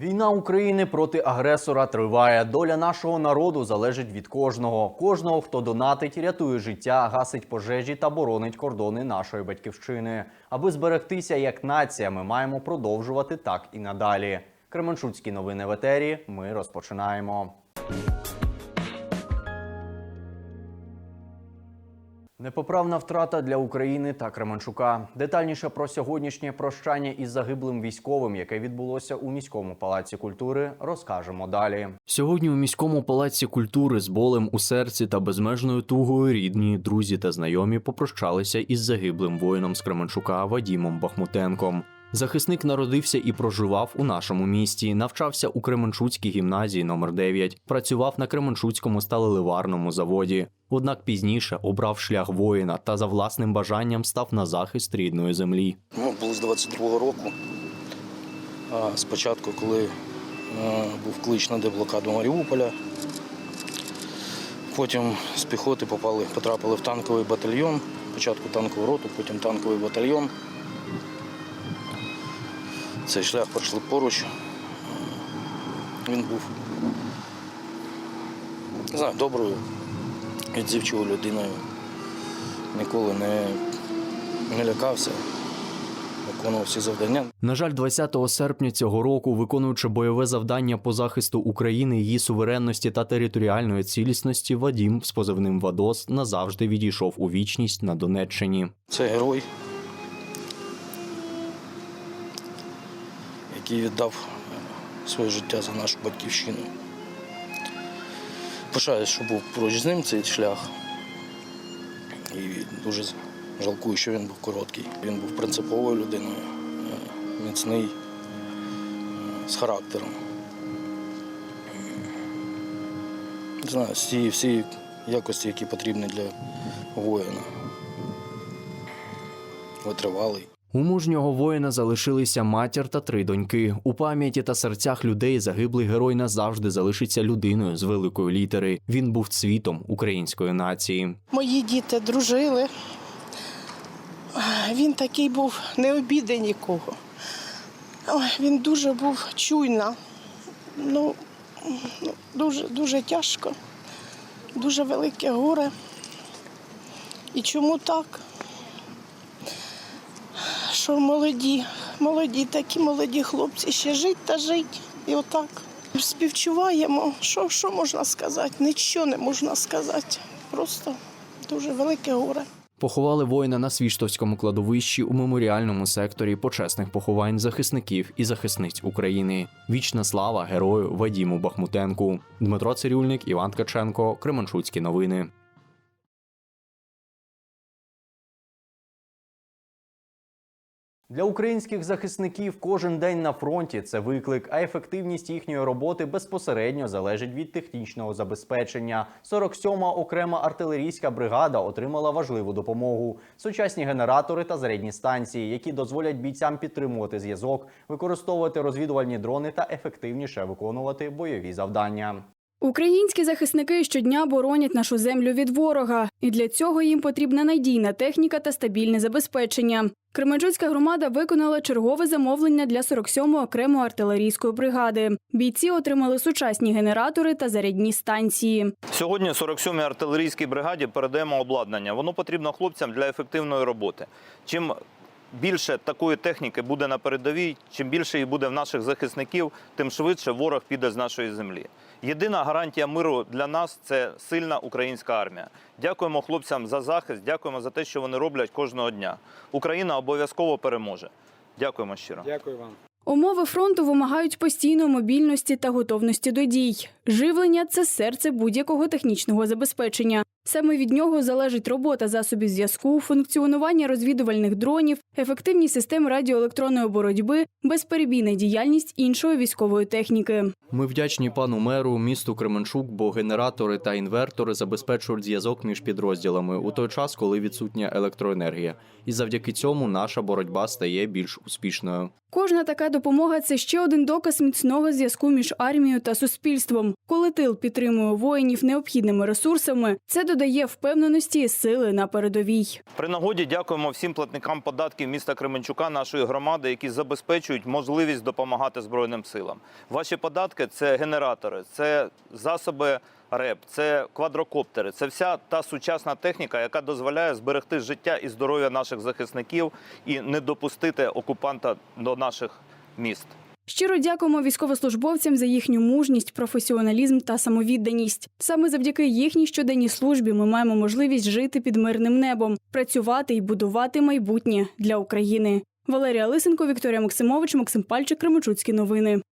Війна України проти агресора триває. Доля нашого народу залежить від кожного. Кожного, хто донатить, рятує життя, гасить пожежі та боронить кордони нашої батьківщини. Аби зберегтися як нація, ми маємо продовжувати так і надалі. Кременчуцькі новини в етері. Ми розпочинаємо. Непоправна втрата для України та Кременчука. Детальніше про сьогоднішнє прощання із загиблим військовим, яке відбулося у міському палаці культури, розкажемо далі. Сьогодні у міському палаці культури з болем у серці та безмежною тугою рідні, друзі та знайомі попрощалися із загиблим воїном з Кременчука Вадімом Бахмутенком. Захисник народився і проживав у нашому місті, навчався у Кременчуцькій гімназії номер 9 працював на Кременчуцькому сталеливарному заводі. Однак пізніше обрав шлях воїна та за власним бажанням став на захист рідної землі. Ну, було з 22-го року. Спочатку, коли е, був клич на деблокаду Маріуполя, потім з піхоти попали, потрапили в танковий батальйон, спочатку танкову роту, потім танковий батальйон. Цей шлях пройшли поруч. Він був не знаю, доброю, відзивчою людиною. Ніколи не, не лякався, виконував всі завдання. На жаль, 20 серпня цього року, виконуючи бойове завдання по захисту України, її суверенності та територіальної цілісності, Вадім з позивним Вадос назавжди відійшов у вічність на Донеччині. Це герой, який віддав своє життя за нашу батьківщину. Пишаюсь, що був поруч з ним цей шлях. І дуже жалкую, що він був короткий. Він був принциповою людиною, е, міцний, е, з характером. Не знаю, всі, всі якості, які потрібні для воїна. Витривалий. У мужнього воїна залишилися матір та три доньки. У пам'яті та серцях людей загиблий герой назавжди залишиться людиною з великої літери. Він був цвітом української нації. Мої діти дружили. Він такий був не обіди нікого. Він дуже був чуйна. Ну, дуже, дуже тяжко, дуже велике горе. І чому так? Що молоді, молоді, такі молоді хлопці ще жить та жить. І отак. Співчуваємо. Що, що можна сказати? Нічого не можна сказати. Просто дуже велике горе. Поховали воїна на Свіштовському кладовищі у меморіальному секторі почесних поховань захисників і захисниць України. Вічна слава герою Вадіму Бахмутенку. Дмитро Цирюльник, Іван Ткаченко, Кременчуцькі новини. Для українських захисників кожен день на фронті це виклик, а ефективність їхньої роботи безпосередньо залежить від технічного забезпечення. 47-ма окрема артилерійська бригада отримала важливу допомогу: сучасні генератори та зарядні станції, які дозволять бійцям підтримувати зв'язок, використовувати розвідувальні дрони та ефективніше виконувати бойові завдання. Українські захисники щодня боронять нашу землю від ворога, і для цього їм потрібна надійна техніка та стабільне забезпечення. Кременчуцька громада виконала чергове замовлення для 47-ї окремої артилерійської бригади. Бійці отримали сучасні генератори та зарядні станції. Сьогодні 47-й артилерійській бригаді передаємо обладнання. Воно потрібно хлопцям для ефективної роботи. Чим більше такої техніки буде на передовій, чим більше її буде в наших захисників, тим швидше ворог піде з нашої землі. Єдина гарантія миру для нас це сильна українська армія. Дякуємо хлопцям за захист, дякуємо за те, що вони роблять кожного дня. Україна обов'язково переможе. Дякуємо щиро. Дякую вам. Умови фронту вимагають постійної мобільності та готовності до дій. Живлення це серце будь-якого технічного забезпечення. Саме від нього залежить робота засобів зв'язку, функціонування розвідувальних дронів, ефективність систем радіоелектронної боротьби, безперебійна діяльність іншої військової техніки. Ми вдячні пану меру, місту Кременчук, бо генератори та інвертори забезпечують зв'язок між підрозділами у той час, коли відсутня електроенергія. І завдяки цьому наша боротьба стає більш успішною. Кожна така допомога це ще один доказ міцного зв'язку між армією та суспільством. Коли тил підтримує воїнів необхідними ресурсами, це додає впевненості сили на передовій. При нагоді дякуємо всім платникам податків міста Кременчука, нашої громади, які забезпечують можливість допомагати Збройним силам. Ваші податки це генератори, це засоби РЕП, це квадрокоптери, це вся та сучасна техніка, яка дозволяє зберегти життя і здоров'я наших захисників і не допустити окупанта до наших міст. Щиро дякуємо військовослужбовцям за їхню мужність, професіоналізм та самовідданість. Саме завдяки їхній щоденній службі ми маємо можливість жити під мирним небом, працювати і будувати майбутнє для України. Валерія Лисенко, Вікторія Максимович, Максим Пальчик, Кременчуцькі новини.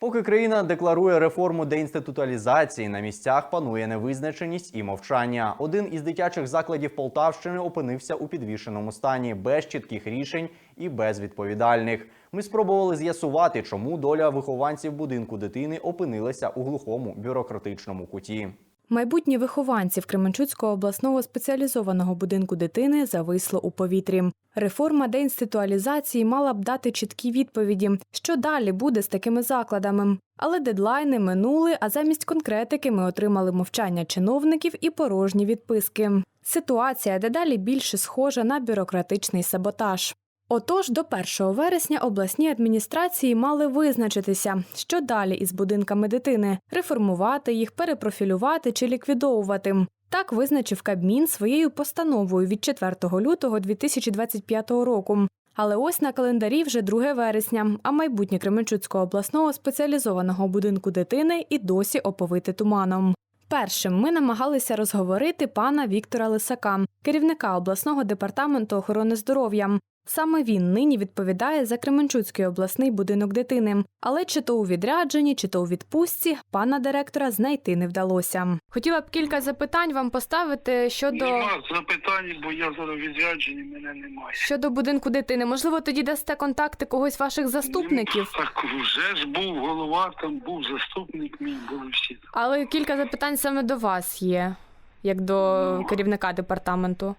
Поки країна декларує реформу деінституталізації, на місцях панує невизначеність і мовчання. Один із дитячих закладів Полтавщини опинився у підвішеному стані без чітких рішень і без відповідальних. Ми спробували з'ясувати, чому доля вихованців будинку дитини опинилася у глухому бюрократичному куті. Майбутнє вихованців Кременчуцького обласного спеціалізованого будинку дитини зависло у повітрі. Реформа деінституалізації мала б дати чіткі відповіді, що далі буде з такими закладами. Але дедлайни минули, а замість конкретики ми отримали мовчання чиновників і порожні відписки. Ситуація дедалі більше схожа на бюрократичний саботаж. Отож, до 1 вересня обласні адміністрації мали визначитися, що далі із будинками дитини реформувати їх, перепрофілювати чи ліквідовувати. Так визначив Кабмін своєю постановою від 4 лютого 2025 року. Але ось на календарі вже 2 вересня, а майбутнє Кременчуцького обласного спеціалізованого будинку дитини і досі оповите туманом. Першим ми намагалися розговорити пана Віктора Лисака, керівника обласного департаменту охорони здоров'я. Саме він нині відповідає за Кременчуцький обласний будинок дитини. Але чи то у відрядженні, чи то у відпустці пана директора знайти не вдалося. Хотіла б кілька запитань вам поставити щодо, Нема запитань, бо я зараз відряджені, мене немає. щодо будинку дитини. Можливо, тоді дасте контакти когось ваших заступників. Ну, Так вже ж був голова, там був заступник мій, були всі. Але кілька запитань саме до вас є, як до керівника департаменту.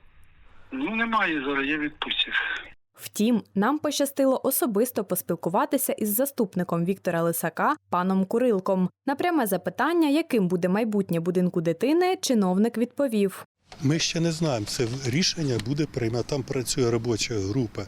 Ну немає зараз, я відпустив. Втім, нам пощастило особисто поспілкуватися із заступником Віктора Лисака, паном Курилком. На пряме запитання, яким буде майбутнє будинку дитини, чиновник відповів. Ми ще не знаємо. Це рішення буде приймати. Там працює робоча група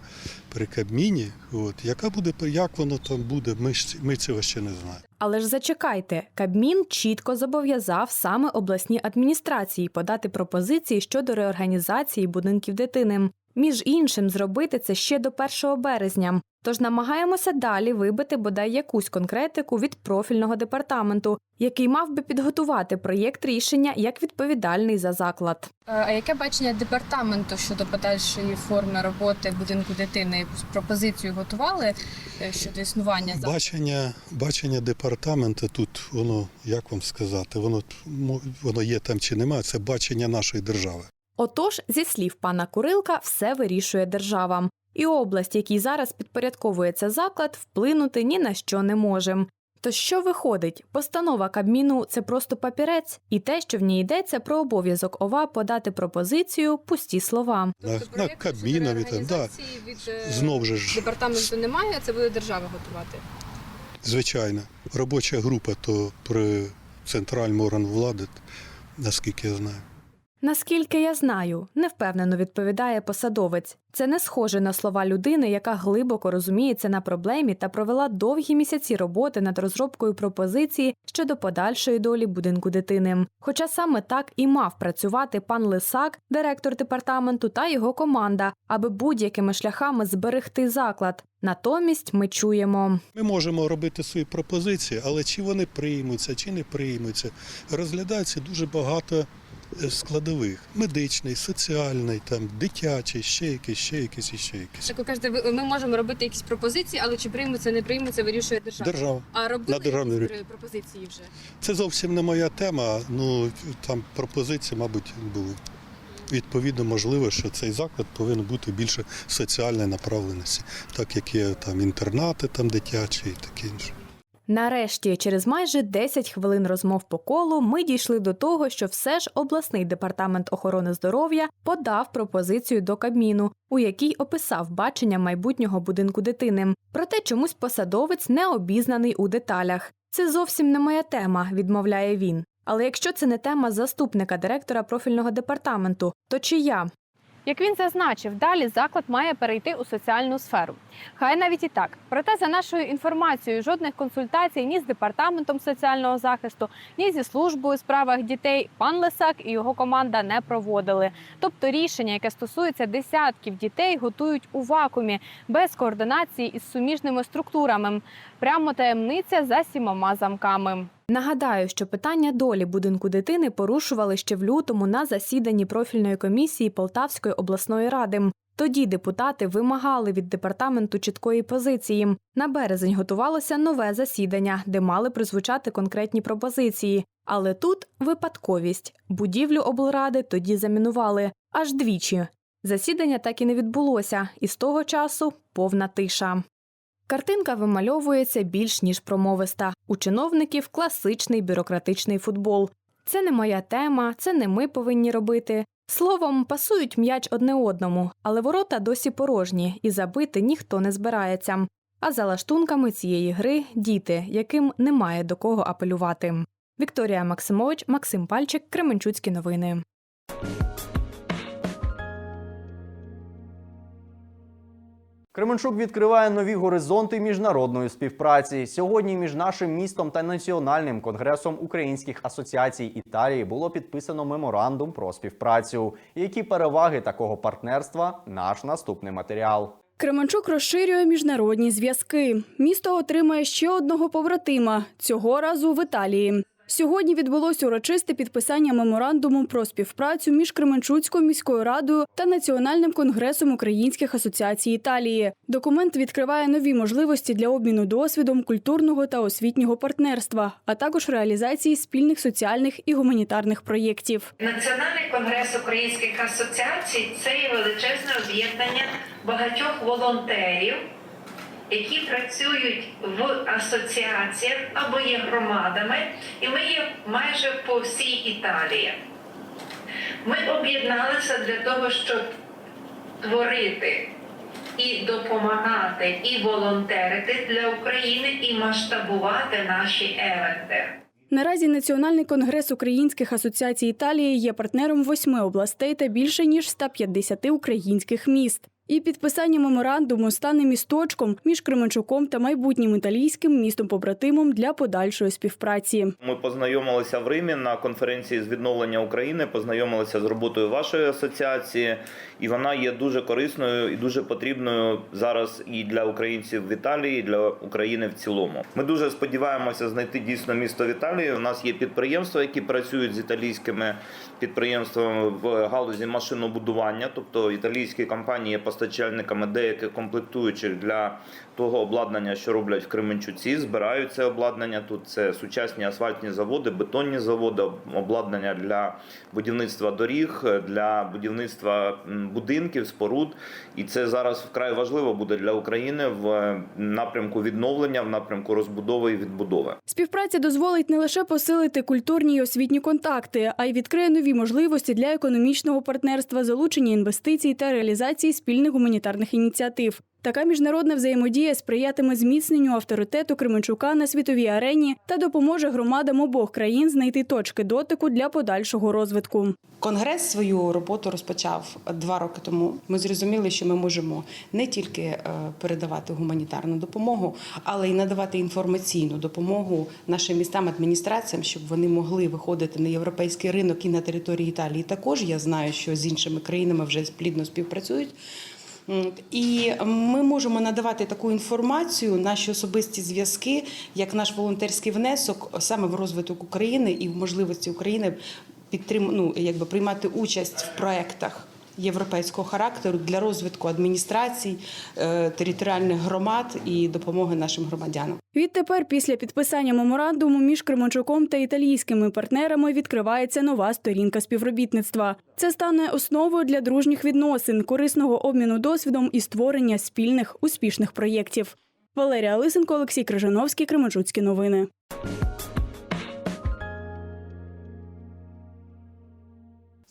при Кабміні. От яка буде як воно там буде? Ми ж ми цього ще не знаємо. Але ж зачекайте, Кабмін чітко зобов'язав саме обласні адміністрації подати пропозиції щодо реорганізації будинків дитини. Між іншим, зробити це ще до 1 березня. Тож намагаємося далі вибити бодай якусь конкретику від профільного департаменту, який мав би підготувати проєкт рішення як відповідальний за заклад. Е, А яке бачення департаменту щодо подальшої форми роботи будинку дитини? Якусь пропозицію готували е, щодо існування? Бачення, бачення департаменту тут, воно як вам сказати, воно воно є там чи немає. Це бачення нашої держави. Отож, зі слів пана Курилка, все вирішує держава. І область, якій зараз підпорядковується заклад, вплинути ні на що не може. То що виходить? Постанова Кабміну це просто папірець, і те, що в ній йдеться про обов'язок ОВА подати пропозицію, пусті слова. На, на щодо Кабмінові да. від е, Знов же ж, департаменту немає, це буде держава готувати. звичайно, робоча група то при центральному органу влади, наскільки я знаю. Наскільки я знаю, невпевнено відповідає посадовець. Це не схоже на слова людини, яка глибоко розуміється на проблемі та провела довгі місяці роботи над розробкою пропозиції щодо подальшої долі будинку дитини. Хоча саме так і мав працювати пан Лисак, директор департаменту та його команда, аби будь-якими шляхами зберегти заклад. Натомість ми чуємо. Ми можемо робити свої пропозиції, але чи вони приймуться, чи не приймуться, розглядається дуже багато складових: медичний, соціальний, там, дитячий, ще якийсь, ще якийсь ще якийсь. Так ви кажете, ви- ми можемо робити якісь пропозиції, але чи приймуться, не приймуться, вирішує держава. Держава. А робили На якісь рівні. пропозиції вже? Це зовсім не моя тема. Ну там пропозиції, мабуть, були. Відповідно, можливо, що цей заклад повинен бути більше соціальної направленості, так як є там інтернати, там дитячі і таке інше. Нарешті, через майже 10 хвилин розмов по колу, ми дійшли до того, що все ж обласний департамент охорони здоров'я подав пропозицію до Кабміну, у якій описав бачення майбутнього будинку дитини. Проте чомусь посадовець не обізнаний у деталях. Це зовсім не моя тема, відмовляє він. Але якщо це не тема заступника директора профільного департаменту, то чия? Як він зазначив, далі заклад має перейти у соціальну сферу. Хай навіть і так. Проте, за нашою інформацією, жодних консультацій ні з департаментом соціального захисту, ні зі службою у справах дітей пан Лисак і його команда не проводили. Тобто рішення, яке стосується десятків дітей, готують у вакуумі без координації із суміжними структурами. Прямо таємниця за сімома замками. Нагадаю, що питання долі будинку дитини порушували ще в лютому на засіданні профільної комісії Полтавської обласної ради. Тоді депутати вимагали від департаменту чіткої позиції. На березень готувалося нове засідання, де мали прозвучати конкретні пропозиції. Але тут випадковість. Будівлю облради тоді замінували аж двічі. Засідання так і не відбулося, і з того часу повна тиша. Картинка вимальовується більш ніж промовиста. У чиновників класичний бюрократичний футбол. Це не моя тема, це не ми повинні робити. Словом, пасують м'яч одне одному, але ворота досі порожні, і забити ніхто не збирається. А за лаштунками цієї гри діти, яким немає до кого апелювати. Вікторія Максимович, Максим Пальчик, Кременчуцькі новини. Кременчук відкриває нові горизонти міжнародної співпраці. Сьогодні між нашим містом та національним конгресом українських асоціацій Італії було підписано меморандум про співпрацю. Які переваги такого партнерства? Наш наступний матеріал. Кременчук розширює міжнародні зв'язки. Місто отримає ще одного побратима цього разу в Італії. Сьогодні відбулось урочисте підписання меморандуму про співпрацю між Кременчуцькою міською радою та Національним конгресом українських асоціацій Італії. Документ відкриває нові можливості для обміну досвідом культурного та освітнього партнерства, а також реалізації спільних соціальних і гуманітарних проєктів. Національний конгрес українських асоціацій це є величезне об'єднання багатьох волонтерів, які працюють в асоціаціях або є громадами, і ми є майже по всій Італії. Ми об'єдналися для того, щоб творити і допомагати, і волонтерити для України, і масштабувати наші евенти. Наразі Національний конгрес українських асоціацій Італії є партнером восьми областей та більше ніж 150 українських міст. І підписання меморандуму стане місточком між Кременчуком та майбутнім італійським містом-побратимом для подальшої співпраці. Ми познайомилися в Римі на конференції з відновлення України, познайомилися з роботою вашої асоціації, і вона є дуже корисною і дуже потрібною зараз і для українців в Італії, і для України в цілому. Ми дуже сподіваємося знайти дійсно місто в Італії. У нас є підприємства, які працюють з італійськими підприємствами в галузі машинобудування, тобто італійські компанії є постачальниками деяких комплектуючих для того обладнання, що роблять в Кременчуці. Збирають це обладнання. Тут це сучасні асфальтні заводи, бетонні заводи, обладнання для будівництва доріг, для будівництва будинків, споруд. І це зараз вкрай важливо буде для України в напрямку відновлення, в напрямку розбудови і відбудови. Співпраця дозволить не лише посилити культурні і освітні контакти, а й відкриє нові можливості для економічного партнерства, залучення інвестицій та реалізації спільних гуманітарних ініціатив. Така міжнародна взаємодія сприятиме зміцненню авторитету Кременчука на світовій арені та допоможе громадам обох країн знайти точки дотику для подальшого розвитку. Конгрес свою роботу розпочав два роки тому. Ми зрозуміли, що ми можемо не тільки е, передавати гуманітарну допомогу, але й надавати інформаційну допомогу нашим містам адміністраціям, щоб вони могли виходити на європейський ринок і на території Італії. Також я знаю, що з іншими країнами вже плідно співпрацюють. І ми можемо надавати таку інформацію, наші особисті зв'язки, як наш волонтерський внесок саме в розвиток України і в можливості України підтрим... ну, якби приймати участь в проектах європейського характеру для розвитку адміністрацій, е, територіальних громад і допомоги нашим громадянам. Відтепер, після підписання меморандуму між Кременчуком та італійськими партнерами відкривається нова сторінка співробітництва. Це стане основою для дружніх відносин, корисного обміну досвідом і створення спільних успішних проєктів. Валерія Лисенко, Олексій Крижановський, Кременчуцькі новини.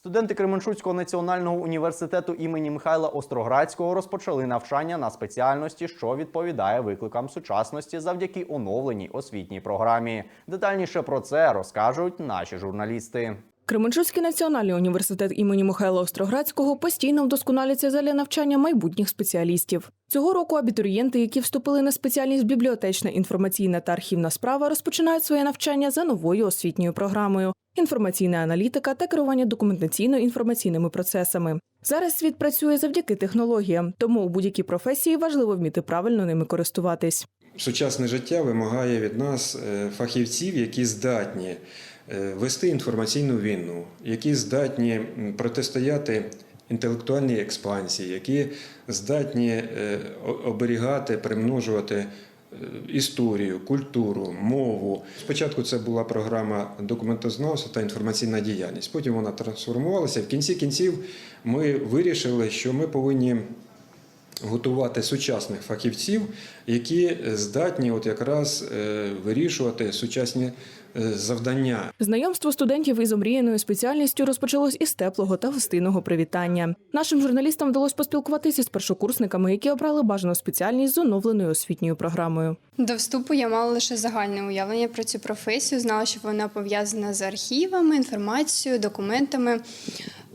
Студенти Кременчуцького національного університету імені Михайла Остроградського розпочали навчання на спеціальності, що відповідає викликам сучасності завдяки оновленій освітній програмі. Детальніше про це розкажуть наші журналісти. Кременчуцький національний університет імені Михайла Остроградського постійно вдосконалюється задля навчання майбутніх спеціалістів. Цього року абітурієнти, які вступили на спеціальність бібліотечна, інформаційна та архівна справа, розпочинають своє навчання за новою освітньою програмою: інформаційна аналітика та керування документаційно-інформаційними процесами. Зараз світ працює завдяки технологіям, тому у будь-якій професії важливо вміти правильно ними користуватись. Сучасне життя вимагає від нас е, фахівців, які здатні вести інформаційну війну, які здатні протистояти інтелектуальній експансії, які здатні е, оберігати, примножувати е, історію, культуру, мову. Спочатку це була програма документознавства та інформаційна діяльність. Потім вона трансформувалася. В кінці кінців ми вирішили, що ми повинні готувати сучасних фахівців, які здатні от якраз е, вирішувати сучасні е, завдання. Знайомство студентів із омріяною спеціальністю розпочалось із теплого та гостинного привітання. Нашим журналістам вдалося поспілкуватися з першокурсниками, які обрали бажану спеціальність з оновленою освітньою програмою. До вступу я мала лише загальне уявлення про цю професію, знала, що вона пов'язана з архівами, інформацією, документами.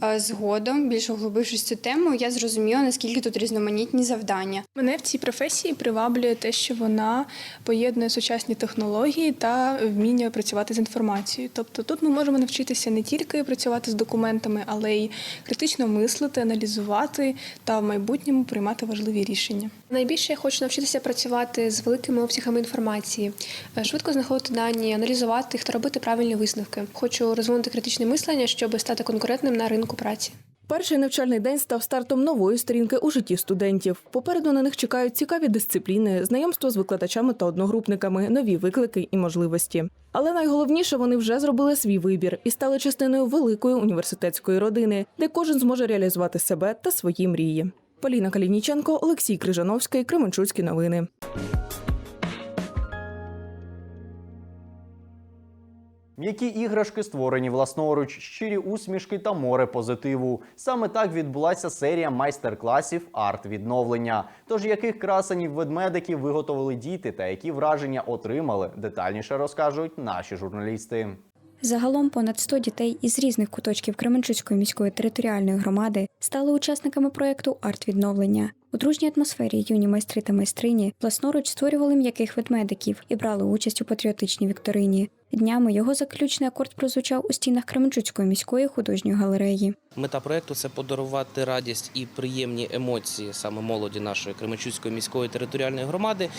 Е, Згодом, більш углубившись в цю тему, я зрозуміла, наскільки тут різноманітні завдання. Мене в цій професії приваблює те, що вона поєднує сучасні технології та вміння працювати з інформацією. Тобто тут ми можемо навчитися не тільки працювати з документами, але й критично мислити, аналізувати та в майбутньому приймати важливі рішення. Найбільше я хочу навчитися працювати з великими обсягами інформації, е, швидко знаходити дані, аналізувати їх та робити правильні висновки. Хочу розвинути критичне мислення, щоб стати конкурентним на ринку праці. Перший навчальний день став стартом нової сторінки у житті студентів. Попереду на них чекають цікаві дисципліни, знайомство з викладачами та одногрупниками, нові виклики і можливості. Але найголовніше вони вже зробили свій вибір і стали частиною великої університетської родини, де кожен зможе реалізувати себе та свої мрії. Поліна Калініченко, Олексій Крижановський, Кременчуцькі новини. М'які іграшки створені власноруч, щирі усмішки та море позитиву. Саме так відбулася серія майстер-класів арт-відновлення. Тож яких красенів ведмедиків виготовили діти та які враження отримали, детальніше розкажуть наші журналісти. Загалом понад 100 дітей із різних куточків Кременчуцької міської територіальної громади стали учасниками проєкту Арт-відновлення. У дружній атмосфері юні майстри та майстрині власноруч створювали м'яких ведмедиків і брали участь у патріотичній вікторині. Днями його заключний акорд прозвучав у стінах Кременчуцької міської художньої галереї. Мета проекту це подарувати радість і приємні емоції саме молоді нашої Кременчуцької міської територіальної громади.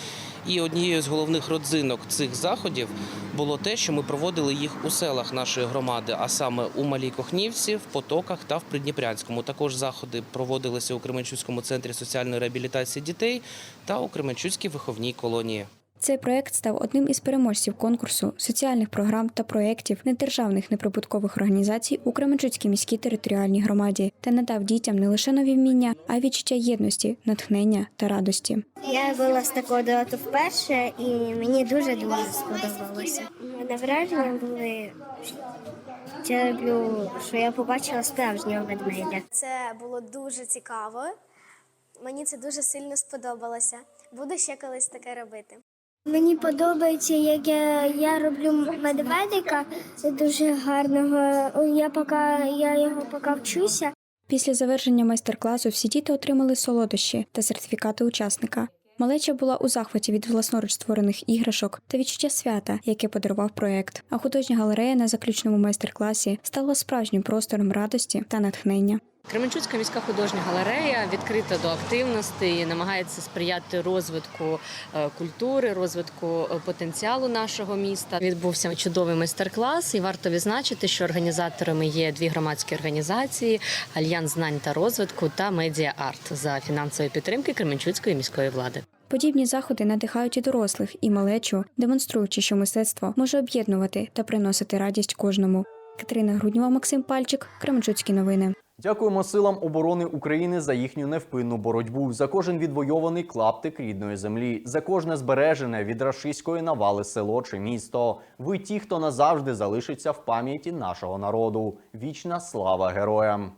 І однією з головних родзинок цих заходів було те, що ми проводили їх у селах нашої громади, а саме у Малій Кохнівці, в Потоках та в Придніпрянському. Також заходи проводилися у Кременчуцькому центрі соціальної реабілітації дітей та у Кременчуцькій виховній колонії. Цей проект став одним із переможців конкурсу соціальних програм та проєктів недержавних неприбуткових організацій у Кременчуцькій міській територіальній громаді та надав дітям не лише нові вміння, а й відчуття єдності, натхнення та радості. Я була з такого дату вперше, і мені дуже дуже сподобалося. Мене враження були. Я люблю, що я побачила справжнього ведмедя. Це було дуже цікаво. Мені це дуже сильно сподобалося. Буду ще колись таке робити. Мені подобається, як я, я роблю медведика. Це дуже гарного. Я поки я його поки вчуся. Після завершення майстер-класу всі діти отримали солодощі та сертифікати учасника. Малеча була у захваті від власноруч створених іграшок та відчуття свята, яке подарував проект. А художня галерея на заключному майстер-класі стала справжнім простором радості та натхнення. Кременчуцька міська художня галерея відкрита до активності намагається сприяти розвитку е, культури, розвитку е, потенціалу нашого міста. Відбувся чудовий майстер-клас, і варто відзначити, що організаторами є дві громадські організації: Альянс знань та розвитку та Медіа Арт за фінансової підтримки Кременчуцької міської влади. Подібні заходи надихають і дорослих, і малечу, демонструючи, що мистецтво може об'єднувати та приносити радість кожному. Катерина Груднєва, Максим Пальчик, Кременчуцькі новини. Дякуємо силам оборони України за їхню невпинну боротьбу, за кожен відвойований клаптик рідної землі, за кожне збережене від рашистської навали село чи місто. Ви ті, хто назавжди залишиться в пам'яті нашого народу. Вічна слава героям!